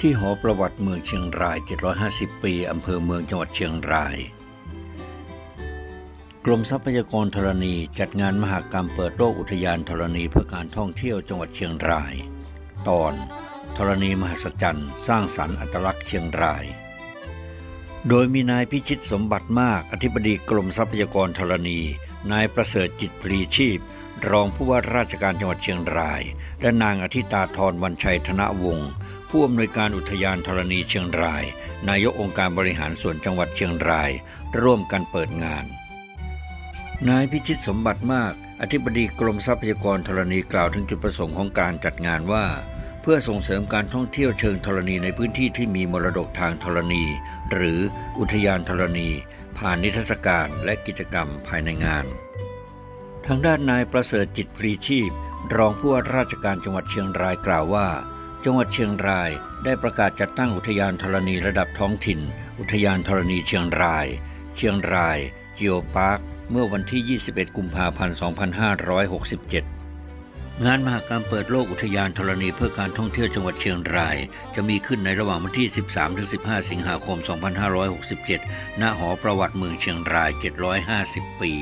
ที่หอประวัติเมืองเชียงราย 750 ปี อำเภอเมืองจังหวัดเชียงราย กรมทรัพยากรธรณีจัดงานมหากรรมเปิดโลกอุทยานธรณีเพื่อการท่องเที่ยวจังหวัดเชียงราย ตอนธรณีมหัศจรรย์สร้างสรรค์อัตลักษณ์เชียงราย โดยมีนายพิชิตสมบัติมาก อธิบดีกรมทรัพยากรธรณี นายประเสริฐจิตปรีชีพ รองผู้ว่าราชการจังหวัดเชียงราย และนางอธิตาธรวันชัยธนวงศ์ผู้อำนวยการอุทยานธรณีเชียงราย นายกองค์การบริหารส่วนจังหวัดเชียงราย ร่วมกันเปิดงาน นายพิชิตสมบัติมาก อธิบดีกรมทรัพยากรธรณีกล่าวถึงจุดประสงค์ของการจัดงานว่าเพื่อส่งเสริมการท่องเที่ยวเชิงธรณีในพื้นที่ที่มีมรดกทางธรณี หรืออุทยานธรณี ผ่านนิทรรศการและกิจกรรมภายในงาน ทางด้านนายประเสริฐจิตพรีชีพ รองผู้ว่าราชการจังหวัดเชียงรายกล่าวว่า จังหวัดเชียงรายได้ประกาศจัดตั้งอุทยานธรณีระดับท้องถิ่น อุทยานธรณีเชียงราย เชียงรายจิโอพาร์คเมื่อวันที่ 21 กุมภาพันธ์ 2567 งานมหกรรมเปิดโลกอุทยานธรณีเพื่อการท่องเที่ยวจังหวัดเชียงราย จะมีขึ้นในระหว่างวันที่ 13-15 สิงหาคม 2567 ณ หอประวัติเมืองเชียงราย 750 ปี